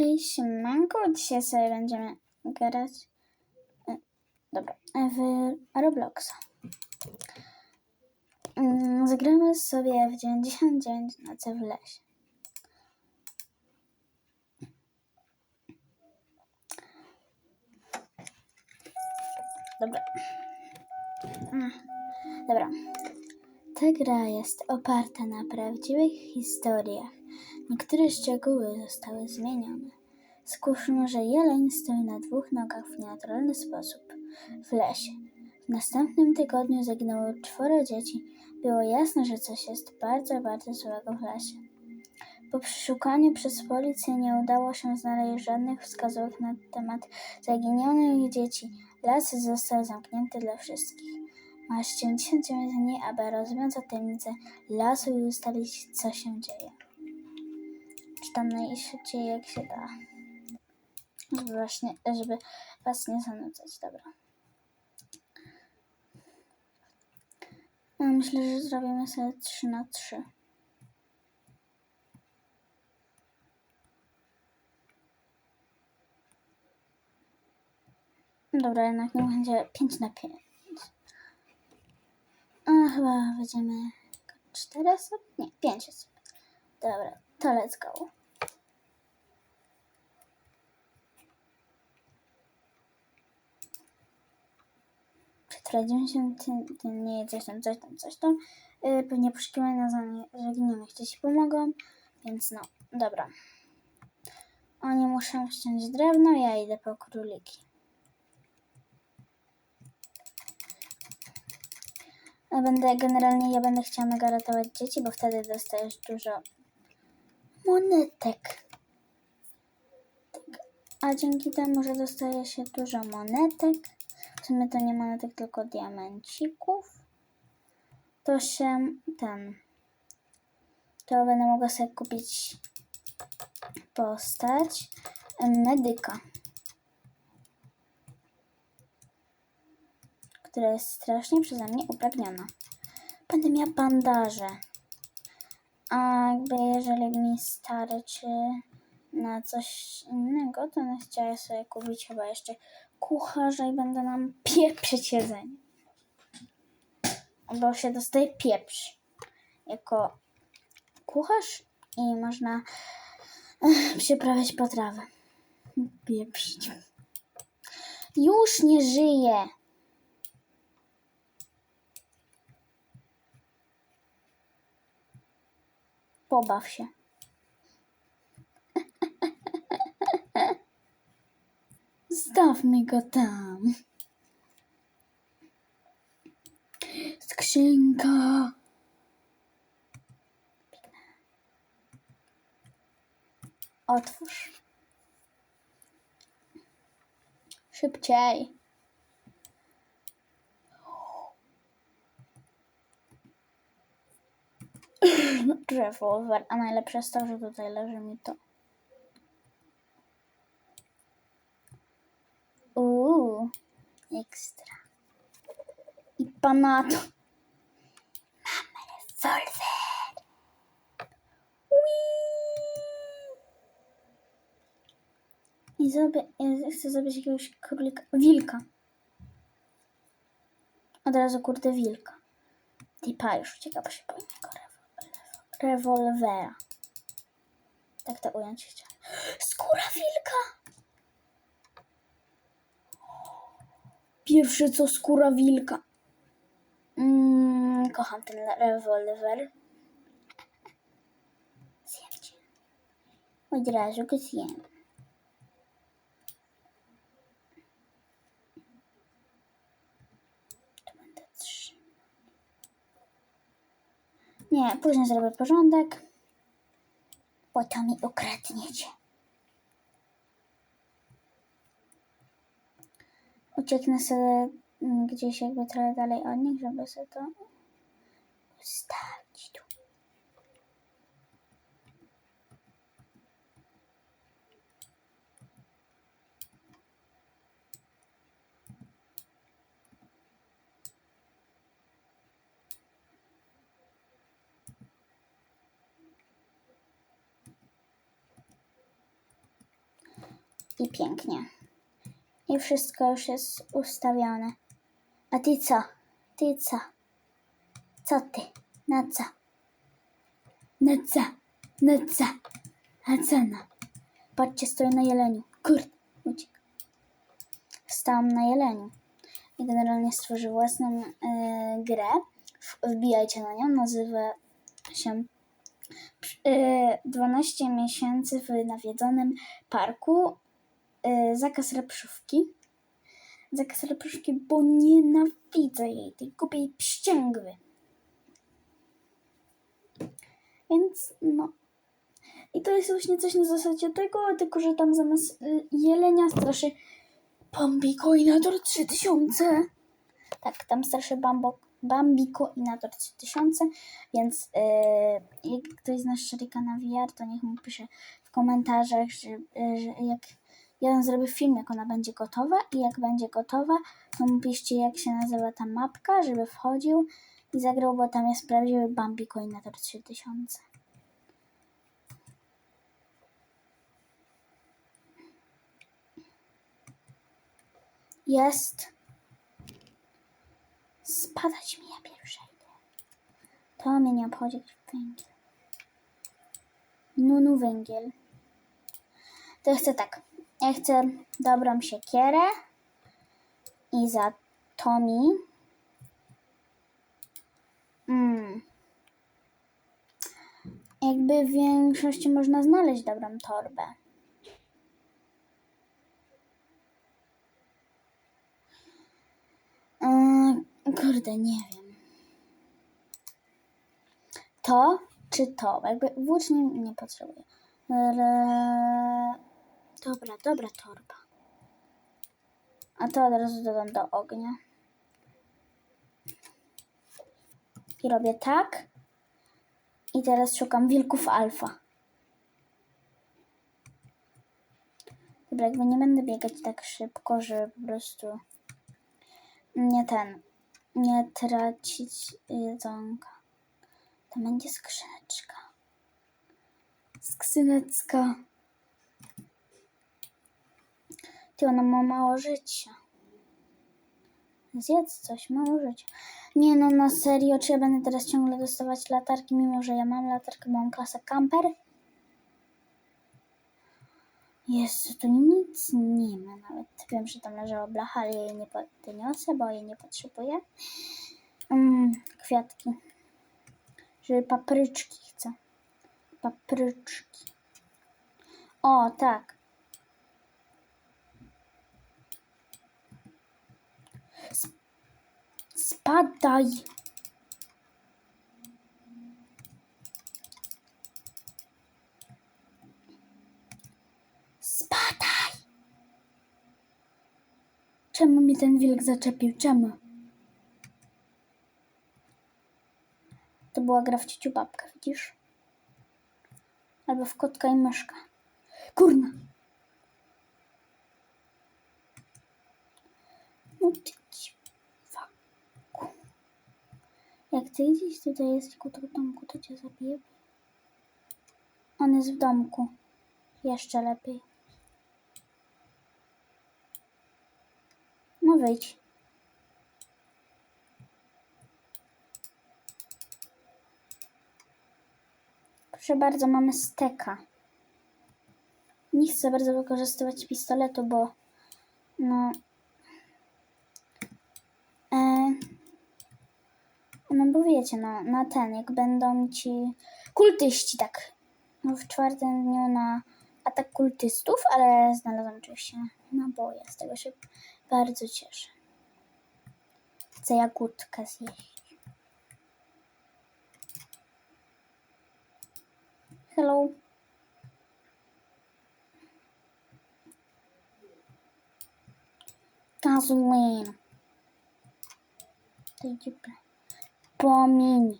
Hej, siemanko, dzisiaj sobie będziemy grać, e, dobra, w Robloxa. Mm, Zagramy sobie w 99 nocy w lesie. Dobra. Mm, Dobra. Ta gra jest oparta na prawdziwych historiach. Niektóre szczegóły zostały zmienione. Skłóżno, że jeleń stoi na dwóch nogach w nienaturalny sposób w lesie. W następnym tygodniu zaginęło czworo dzieci. Było jasne, że coś jest bardzo, bardzo złego w lesie. Po przeszukaniu przez policję nie udało się znaleźć żadnych wskazówek na temat zaginionych dzieci. Las został zamknięty dla wszystkich. Masz 99 dni, aby rozwiązać tajemnicę lasu i ustalić, co się dzieje. Czytam najszybciej, jak się da. Żeby właśnie, żeby was nie zanudzać, dobra. Ja Myślę, że zrobimy sobie 3 na 3. Dobra, jednak nie będzie 5 na 5. A chyba będziemy 4 osoby? Nie, 5 osób. Dobra, to let's go. Tym, tym nie coś tam, coś tam, coś tam. Yy, pewnie poszukiwania za- zaginionych dzieci pomogą, więc no, dobra. Oni muszą ściąć drewno, ja idę po króliki. Ja będę, generalnie ja będę chciała mega ratować dzieci, bo wtedy dostajesz dużo monetek. Tak. A dzięki temu, że dostaje się dużo monetek, sumie to nie monetek, tylko diamencików, to się ten, to będę mogła sobie kupić postać medyka, która jest strasznie przeze mnie upragniona. Będę miała bandaże. A jakby jeżeli mi starczy na coś innego, to bym chciała sobie kupić chyba jeszcze kucharza i będę nam pieprzyć jedzenie. Bo się dostaje pieprz jako kucharz i można eh, przyprawiać potrawę. Pieprzyć. Już nie żyje. Pobaw się. Zostawmy go tam. Skrzynka. Otwórz. Szybciej. Rewolwer, a najlepsze jest to, że tutaj leży mi to. Uuu, ekstra. I panato. Mamy rewolwer. I zrobię, chcę zrobić jakiegoś królika, wilka. Od razu kurde wilka. Tipa już ucieka, bo się boję rewolwera. Tak to ująć chciałam. Skóra wilka! Pierwsze co skóra wilka. Mm, kocham ten rewolwer. Zjemcie. Od razu go zjem. Nie, później zrobię porządek. Bo to mi ukradniecie. ucieknę sobie mm, gdzieś jakby trochę dalej od nich, żeby sobie to ustawić tu. I pięknie. I wszystko już jest ustawione. A ty co? Ty co? Co ty? Na co? Na co? Na co? A co no? Patrzcie, stoję na jeleniu. Kurde, uciekł. Stałam na jeleniu. I generalnie stworzył własną e, grę. Wbijajcie na nią. Nazywa się e, 12 miesięcy w nawiedzonym parku. E, zakaz reprzówki. Zakaz reprzówki, bo nienawidzę jej, tej głupiej pścięgwy. Więc no. I to jest właśnie coś na zasadzie tego, tylko że tam zamiast y, jelenia straszy Bambi Koinator 3000. Tak, tam straszy Bambo, Bambi Koinator 3000, więc yy, jak ktoś zna Szarika na VR, to niech mu pisze w komentarzach, że, yy, że jak ja zrobię film, jak ona będzie gotowa i jak będzie gotowa, to mu piszcie jak się nazywa ta mapka, żeby wchodził i zagrał, bo tam jest prawdziwy Bambi Koinator 3000. Jest. Spadać mi ja pierwsza. To mnie nie obchodzi węgiel. Nunu węgiel. To ja chcę tak. Ja chcę dobrą siekierę i za to mi mm, jakby w większości można znaleźć dobrą torbę. Yy, kurde, nie wiem. To czy to? Jakby włóczni nie potrzebuję. Ale... Dobra, dobra torba. A to od razu dodam do ognia. I robię tak. I teraz szukam wilków alfa. Dobra, jakby nie będę biegać tak szybko, że po prostu nie ten, nie tracić jedzonka. To będzie skrzyneczka. Skrzyneczka. Ty, ona ma mało życia. Zjedz coś, mało życia. Nie no, na serio, czy ja będę teraz ciągle dostawać latarki, mimo że ja mam latarkę, mam klasę camper? Jezu, tu nic nie ma nawet. Wiem, że tam leżała blacha, ale jej nie podniosę, bo jej nie potrzebuję. Mm, kwiatki. Żeby papryczki chcę. Papryczki. O, tak. Spadaj. Spadaj. Czemu mi ten wilk zaczepił? Czemu? To była gra w ciociu babkę, widzisz? Albo w kotka i myszka. Kurna. No ty Jak ty idziesz tutaj jest ku do domku, to cię zabiję. On jest w domku. Jeszcze lepiej. No wyjdź. Proszę bardzo, mamy steka. Nie chcę bardzo wykorzystywać pistoletu, bo no... E, no bo wiecie, no, na ten, jak będą ci kultyści, tak. No, w czwartym dniu na atak kultystów, ale znalazłam oczywiście naboje. Z tego się bardzo cieszę. Chcę jagódkę zjeść. Hello. Gasoline. To idzie ple. Pomiń.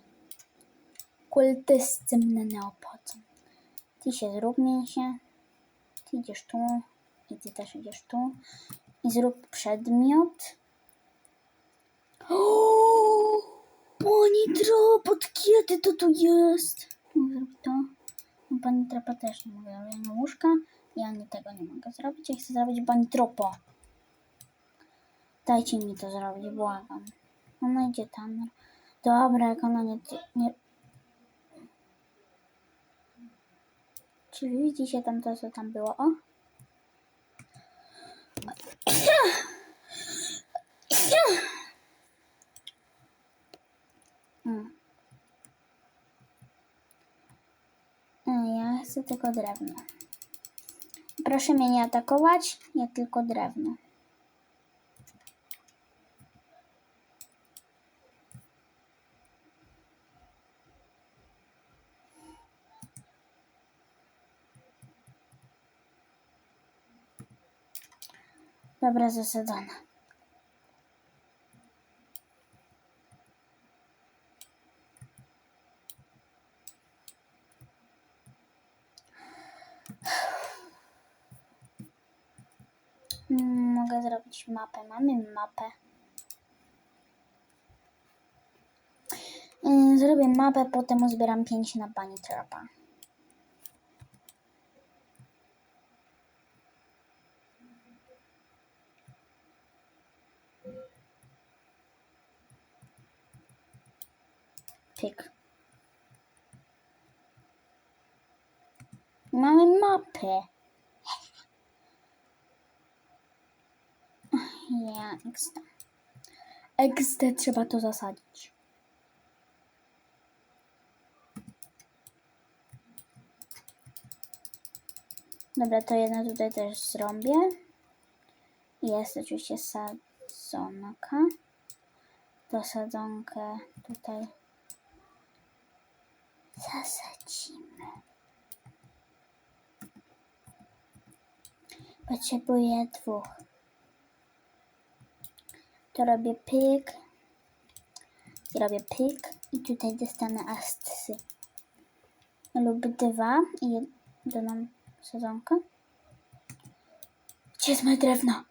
Kultysty mnie nie obchodzą. Ty się zrób mięsie. Ty idziesz tu. I ty też idziesz tu. I zrób przedmiot. Nitro, pod kiedy to tu jest? Zrób to. No, pani trapa też nie mówię, ale nie łóżka. Ja nie tego nie mogę zrobić. Ja chcę zrobić banitropo. Dajcie mi to zrobić, błagam. Ona idzie tam. Dobra, jak ona nie... nie... Czy widzicie tam to, co tam było? O! Mm. E, Ja chcę tylko drewno. Proszę mnie nie atakować, ja tylko drewno. Dobra, zasadzone. Mm, Mogę zrobić mapę. Mamy mapę. Mm, Zrobię mapę, potem uzbieram 5 na pani trapa. Pyk. Mamy mapę. Ja, XD. XD trzeba to zasadzić. Dobra, to jedno tutaj też zrobię. Jest oczywiście sadzonka. To sadzonkę tutaj zasadzimy. Potrzebuję dwóch. To robię pyk. I robię pyk. I tutaj dostanę astsy. Lub dwa. I jedną sezonkę. Gdzie jest moje drewno?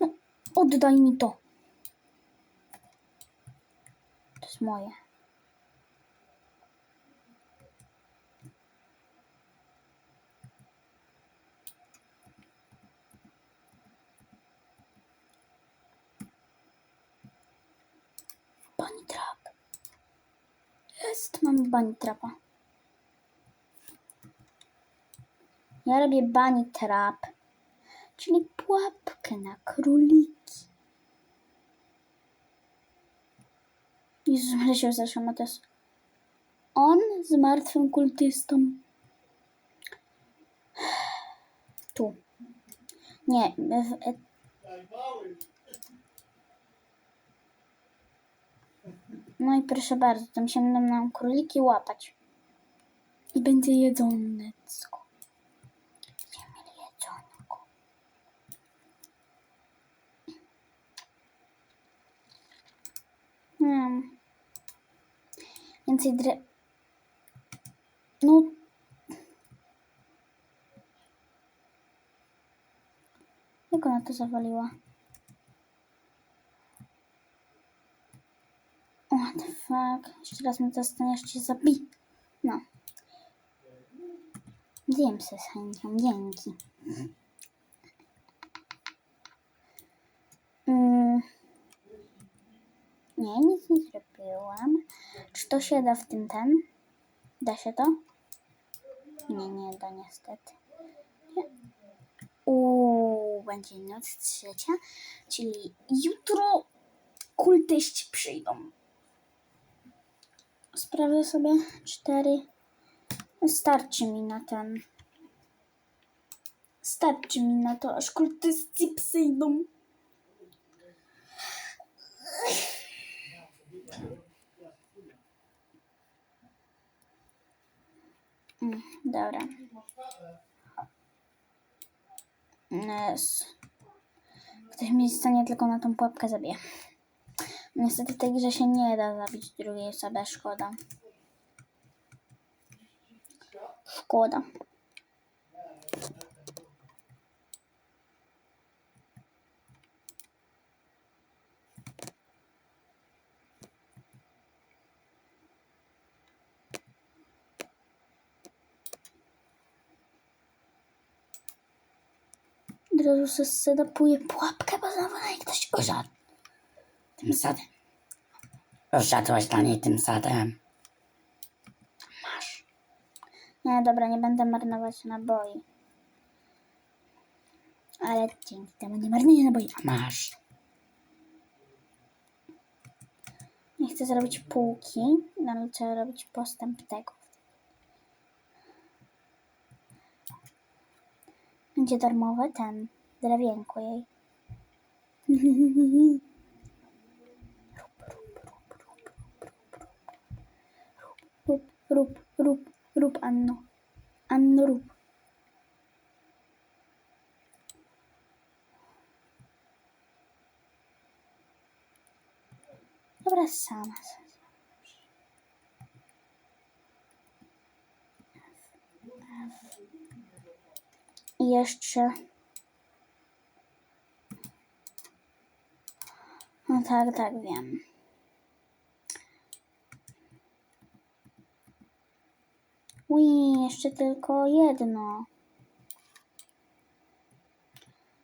No, oddaj mi to. To jest moje. Bunny trap. Jest, mamy bunny trapa. Ja robię bunny trap, czyli pułapkę na króliki. Jezus, ale się to jest on z martwym kultystą. Tu. Nie, w, No i proszę bardzo, tam się będą nam króliki łapać. I będzie jedzonko. Hmm. Więcej dre... No... Jak ona to zawaliła? What the fuck? Jeszcze raz mnie dostaniesz, cię zabi. No. Zjem se z chęcią, dzięki. Nie, nic nie zrobiłam. Czy to się da w tym ten? Da się to? Nie, nie da niestety. Nie. Uuu, będzie noc trzecia, czyli jutro kultyści przyjdą. Sprawdzę sobie cztery. Starczy mi na ten. Starczy mi na to, aż kultyści przyjdą. Dobra. Yes. Ktoś mnie stanie tylko na tą pułapkę zabije. Niestety tej grze się nie da zabić drugiej osoby, szkoda. Szkoda. Razu se sedapuję pułapkę, na niej ktoś Usiadł. Tym sadem. Usiadłaś dla niej tym sadem. Masz. Nie, dobra, nie będę marnować naboi. Ale dzięki temu nie marnuję naboi. Masz. Nie chcę zrobić półki, no ale trzeba robić postęp tego. Będzie darmowy ten, drewienko jej. Rób, rób, rób, rób, Anno. Anno, rób. Dobra, sama. Jeszcze. No tak, tak, wiem. Ui, jeszcze tylko jedno.